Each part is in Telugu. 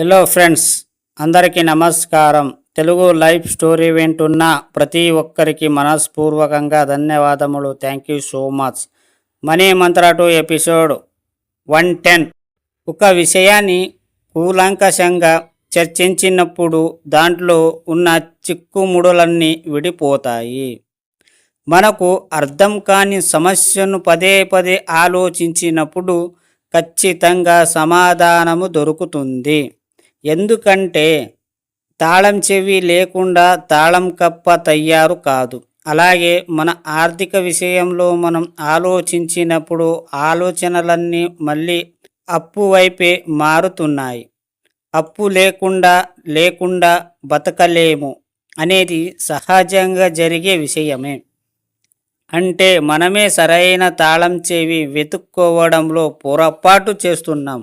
హలో ఫ్రెండ్స్ అందరికీ నమస్కారం. తెలుగు లైఫ్ స్టోరీ వింటున్న ప్రతి ఒక్కరికి మనస్పూర్వకంగా ధన్యవాదములు. Thank you so much money Mantra two episode one ten ఒక విషయాన్ని కూలంకషంగా చర్చించినప్పుడు దాంట్లో ఉన్న చిక్కుముడులన్నీ విడిపోతాయి. మనకు అర్థం కాని సమస్యను పదే పదే ఆలోచించినప్పుడు ఖచ్చితంగా సమాధానము దొరుకుతుంది. ఎందుకంటే తాళం చెవి లేకుండా తాళం కప్ప తయారు కాదు. అలాగే మన ఆర్థిక విషయంలో మనం ఆలోచించినప్పుడు ఆలోచనలన్నీ మళ్ళీ అప్పు వైపే మారుతున్నాయి. అప్పు లేకుండా లేకుండా బతకలేము అనేది సహజంగా జరిగే విషయమే. అంటే మనమే సరైన తాళం చెవి వెతుక్కోవడంలో పొరపాటు చేస్తున్నాం.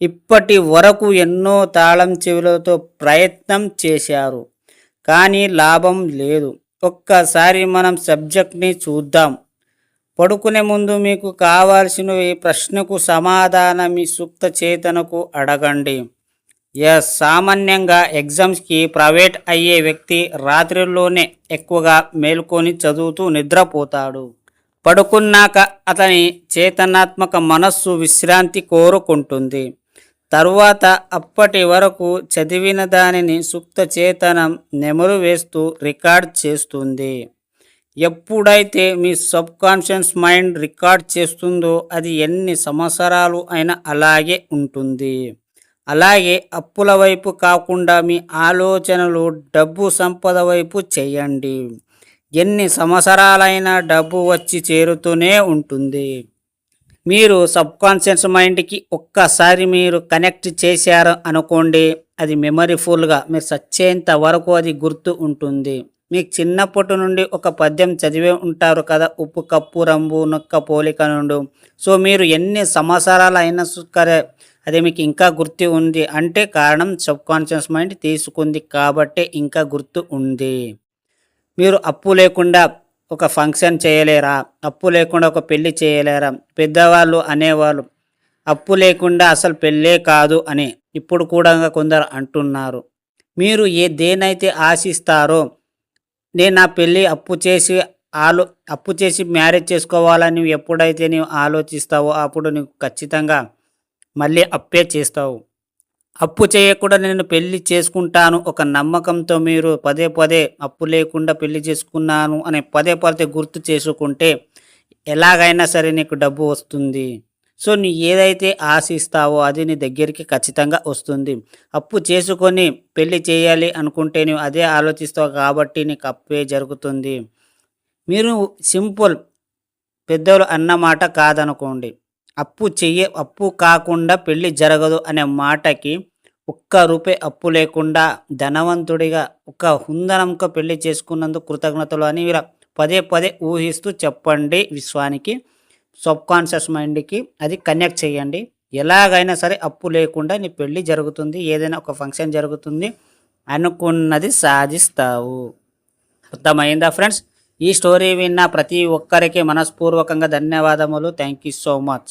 ఇప్పటి వరకు ఎన్నో తాళం చెవులతో ప్రయత్నం చేశారు కానీ లాభం లేదు. ఒక్కసారి మనం సబ్జెక్ట్ని చూద్దాం. పడుకునే ముందు మీకు కావాల్సిన ఈ ప్రశ్నకు సమాధానం మీ సుప్త చేతనకు అడగండి. ఎస్ సామాన్యంగా ఎగ్జామ్స్కి ప్రైవేట్ అయ్యే వ్యక్తి రాత్రిలోనే ఎక్కువగా మేల్కొని చదువుతూ నిద్రపోతాడు. పడుకున్నాక అతని చేతనాత్మక మనస్సు విశ్రాంతి కోరుకుంటుంది. తర్వాత అప్పటి వరకు చదివిన దానిని సుప్త చేతనం నెమరు వేస్తూ రికార్డ్ చేస్తుంది. ఎప్పుడైతే మీ సబ్ కాన్షియస్ మైండ్ రికార్డ్ చేస్తుందో అది ఎన్ని సంవత్సరాలు అయినా అలాగే ఉంటుంది. అలాగే అప్పుల వైపు కాకుండా మీ ఆలోచనలు డబ్బు సంపద వైపు చేయండి. ఎన్ని సంవత్సరాలైనా డబ్బు వచ్చి చేరుతూనే ఉంటుంది. మీరు సబ్కాన్షియస్ మైండ్కి ఒక్కసారి మీరు కనెక్ట్ చేశారు అనుకోండి అది మెమరీఫుల్గా మీరు సచ్చేంత వరకు అది గుర్తు ఉంటుంది. మీకు చిన్నప్పటి నుండి ఒక పద్యం చదివే ఉంటారు కదా ఉప్పు కప్పు రంబు నొక్క పోలిక నుండు. సో మీరు ఎన్ని సంవత్సరాలు అయినా సరే అది మీకు ఇంకా గుర్తు ఉంది. అంటే కారణం సబ్కాన్షియస్ మైండ్ తీసుకుంది కాబట్టే ఇంకా గుర్తు ఉంది. మీరు అప్పు లేకుండా ఒక ఫంక్షన్ చేయలేరా? అప్పు లేకుండా ఒక పెళ్ళి చేయలేరా? పెద్దవాళ్ళు అనేవాళ్ళు అప్పు లేకుండా అసలు పెళ్ళే కాదు అని ఇప్పుడు కూడా కొందరు అంటున్నారు. మీరు ఏ దేనైతే ఆశిస్తారో నేను నా పెళ్ళి అప్పు చేసి ఆలో అప్పు చేసి మ్యారేజ్ చేసుకోవాలని ఎప్పుడైతే నీవు ఆలోచిస్తావో అప్పుడు నీకు ఖచ్చితంగా మళ్ళీ అప్పే చేస్తావు. అప్పు చేయకుండా నేను పెళ్ళి చేసుకుంటాను. ఒక నమ్మకంతో మీరు పదే పదే అప్పు లేకుండా పెళ్ళి చేసుకున్నాను అని పదే పదే గుర్తు చేసుకుంటే ఎలాగైనా సరే నీకు డబ్బు వస్తుంది. సో నీ ఏదైతే ఆశిస్తావో అది నీ దగ్గరికి ఖచ్చితంగా వస్తుంది. అప్పు చేసుకొని పెళ్ళి చేయాలి అనుకుంటే నువ్వు అదే ఆలోచిస్తావు కాబట్టి నీకు అప్పే జరుగుతుంది. మీరు సింపుల్ పెద్దలు అన్నమాట కాదనుకోండి. అప్పు చెయ్య అప్పు కాకుండా పెళ్ళి జరగదు అనే మాటకి ఒక్క రూపాయి అప్పు లేకుండా ధనవంతుడిగా ఒక హుందనంక పెళ్ళి చేసుకున్నందుకు కృతజ్ఞతలు అని ఇలా పదే పదే ఊహిస్తూ చెప్పండి విశ్వానికి. సబ్ కాన్షియస్ మైండ్కి అది కనెక్ట్ చేయండి. ఎలాగైనా సరే అప్పు లేకుండా నీ పెళ్ళి జరుగుతుంది ఏదైనా ఒక ఫంక్షన్ జరుగుతుంది అనుకున్నది సాధిస్తావు. అర్థమైందా ఫ్రెండ్స్? ఈ స్టోరీ విన్న ప్రతి ఒక్కరికి మనస్పూర్వకంగా ధన్యవాదములు. Thank you so much.